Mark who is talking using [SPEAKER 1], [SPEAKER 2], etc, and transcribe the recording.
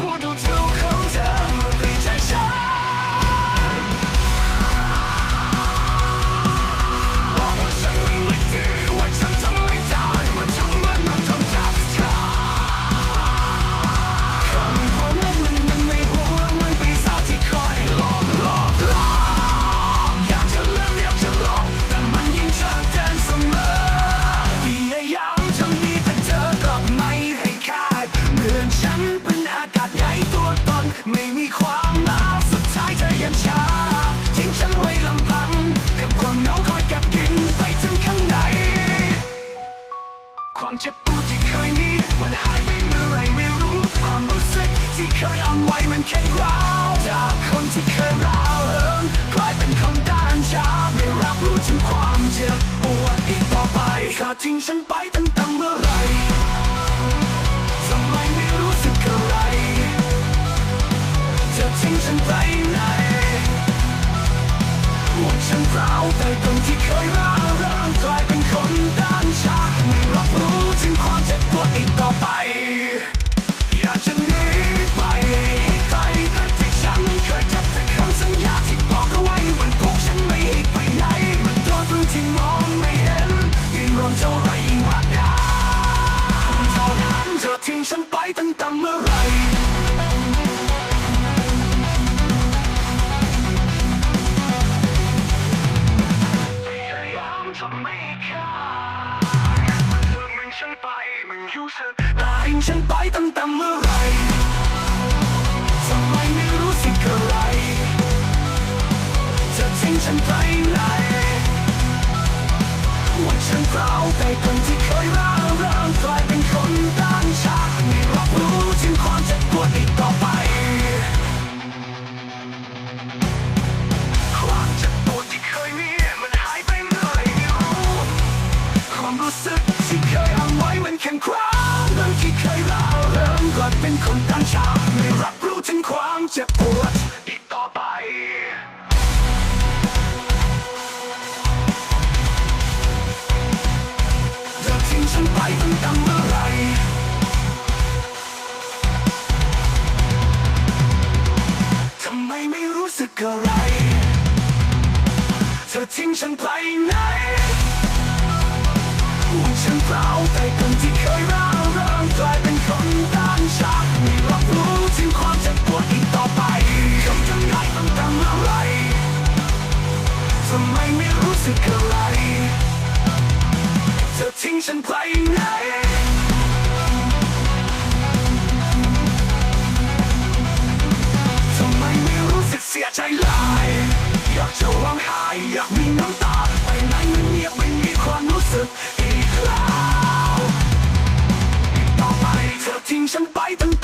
[SPEAKER 1] Pour d'autres ความลับสุดท้ายเธอยังช้าทิ้งฉันไว้ลำพังกับความหงาคอยกัดกินไปถึงข้างในความเจ็บปวดที่เคยมีมันหายไปเมื่อไรไม่รู้ความรู้สึกที่เคยออนไหวมันแค่ราจากคนที่เคยร้าวเอิกลายเป็นคนดานชาไม่รับรู้ถึงความเจ็บปวดอีกต่อไปเธอทิ้งฉันไปตั้งแต่เมื่อ ว่าฉันเราแต่คนที่เคยร่าเริงกลายเป็นคนด้า ฉันไปตั้งแต่เมื่อไรทำไมไม่รู้สึกอะไรจะทิ้งฉันไปไหนว่าฉันเราแต่คนที่เคยร่าเริงกลายเป็นคนด้านชาไม่รับรู้ถึงความเจ็บปวดอีกต่อไปความเจ็บปวดที่เคยมีมันหายไปเมื่อไหรไม่รู้ความรู้สึกที่เคยเอาไว้มันแข็งครา ทิ้งฉันไปไหนว่าฉันเปล่าแต่คนที่เคยร่าเริงกลายเป็นคนด้านชาติไม่รับรู้ถึงความเจ็บปวดอีกต่อไปคำยังไงต้องทำอะไรทำไมไม่รู้สึกอะไรเธอทิ้งฉันไปไหนทำไมไม่รู้สึกเสียใจเลย อยากมีน้ำตาไปไหนมันเงียบไม่มีความรู้สึกอีกแล้วต่อไปเธอทิ้งฉันไปตั้ง